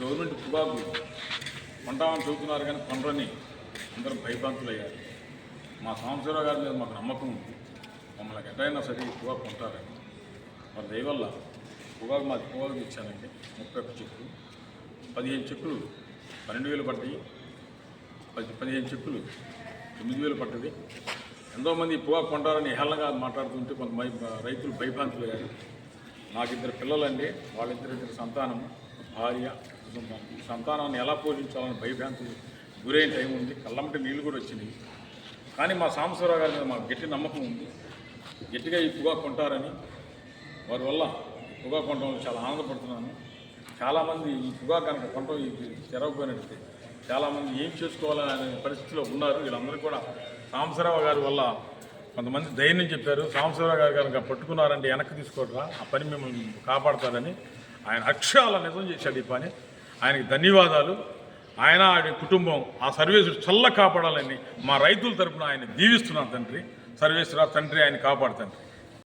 Government పొగాకు కొంటామని చెబుతున్నారు కానీ కొనరని అందరం భయభ్రాంతులు అయ్యారు మా సాంబశివరావు గారి మీద మాకు నమ్మకం ఉంది. మమ్మల్ని ఎటైనా సరే ఈ పొగాకు కొంటారని. మరి దయవల్ల పొగాకు మాది పొగాకు ఇచ్చానండి ముప్పై ఒక్క చెక్కులు పదిహేను చెక్కులు పన్నెండు వేలు పడ్డాయి. పది పదిహేను చెక్కులు తొమ్మిది వేలు పడ్డది. ఎంతోమంది ఈ పొగాకు కొంటారని హేళనగా మాట్లాడుతుంటే కొంతమంది రైతులు భయభ్రాంతులు అయ్యారు నాకు ఇద్దరు పిల్లలండి వాళ్ళిద్దరిద్దరు సంతానము. భార్య కుటుంబం. సంతానాన్ని ఎలా పోషించాలని భయభ్రాంతి గురైన టైం ఉంది. కళ్ళమ్మటి నీళ్ళు కూడా వచ్చినాయి. కానీ మా సాంబశివరావు గారి మీద మాకు గట్టి నమ్మకం ఉంది. గట్టిగా ఈ పొగా కొంటారని. వారి వల్ల పొగా కొనడం వల్ల చాలా ఆనందపడుతున్నాను. చాలామంది ఈ పొగా కనుక కొనడం ఇది తెరవకపోయినట్టు చాలామంది ఏం చేసుకోవాలనే పరిస్థితిలో ఉన్నారు. వీళ్ళందరూ కూడా సాంబశివరావు గారి వల్ల కొంతమంది ధైర్యం చెప్పారు. సాంబశివరావు గారు కనుక పట్టుకున్నారంటే వెనక్కి తీసుకోవట్రా ఆ పని మిమ్మల్ని కాపాడతారని ఆయన అక్షరాల నిజం చేశాడు ఈ పని. ఆయనకి ధన్యవాదాలు. ఆయన ఆయన కుటుంబం ఆ సర్వేశ్వరు చల్ల కాపాడాలని మా రైతుల తరపున ఆయన దీవిస్తున్నారు తండ్రి. సర్వేశ్వర తండ్రి ఆయన కాపాడు తండ్రి.